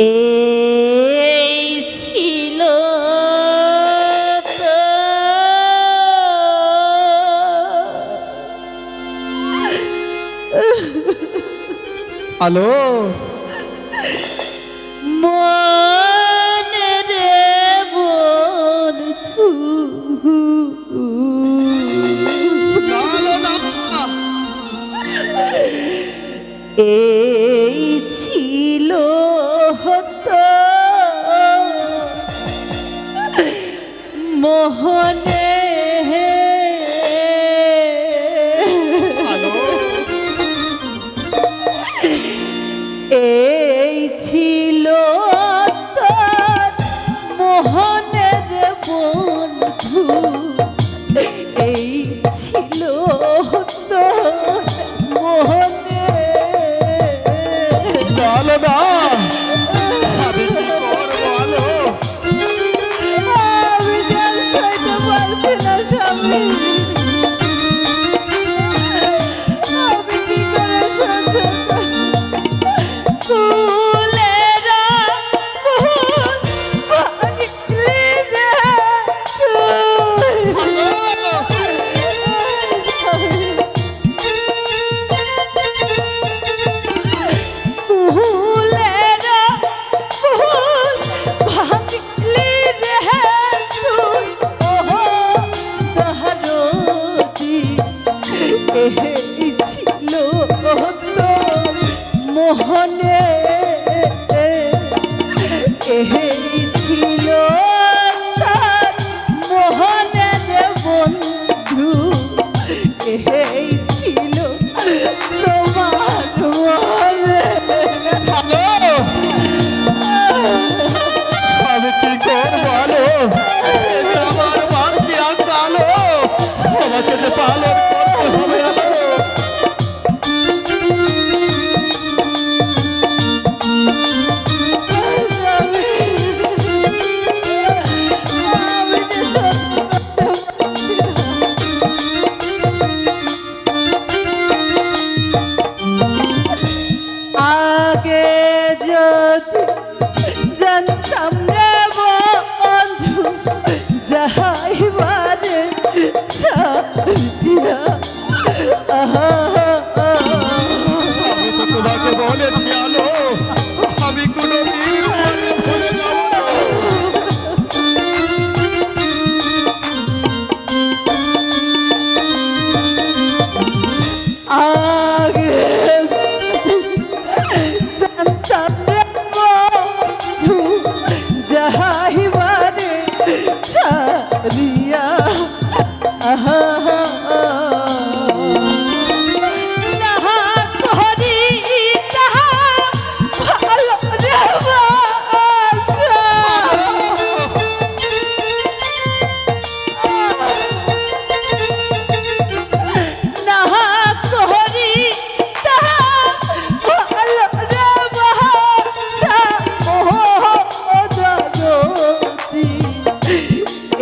এই ছিল হ্যালো। মোহনে এই ছাড়িয়া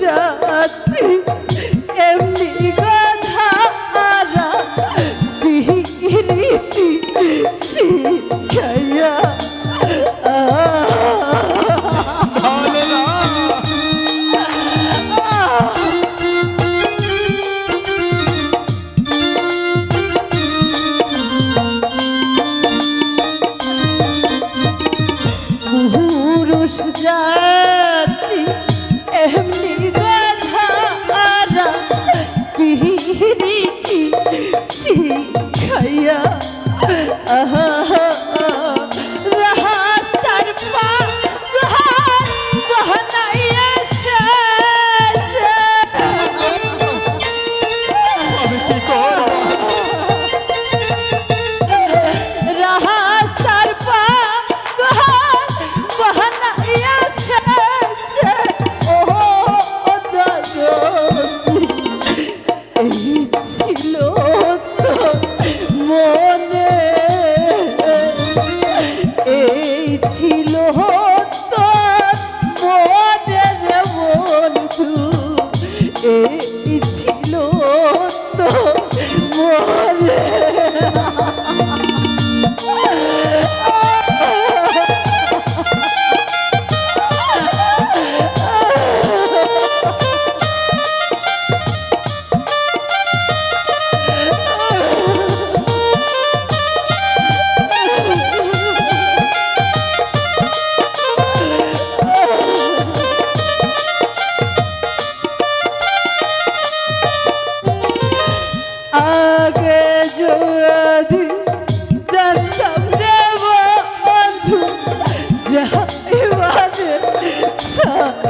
জাতি এমনি গা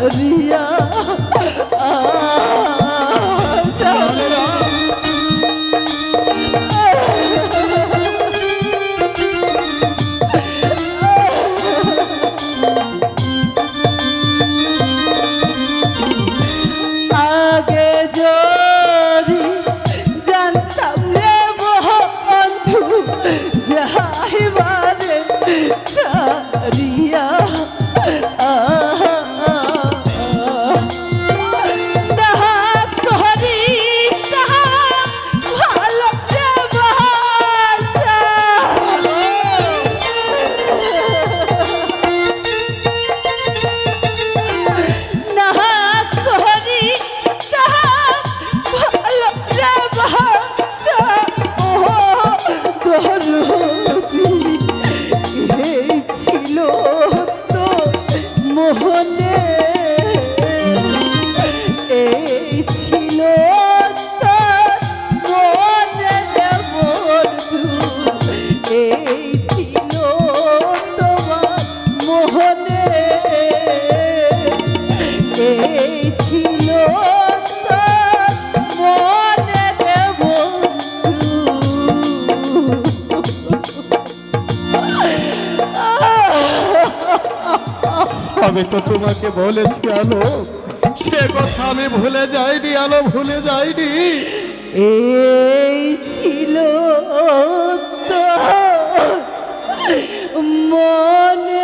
হারিয়া আমি তো তোমাকে বলেছি, আলো। সে কথা আমি ভুলে যাইনি, আলো, ভুলে যাইনি। এই ছিল মনে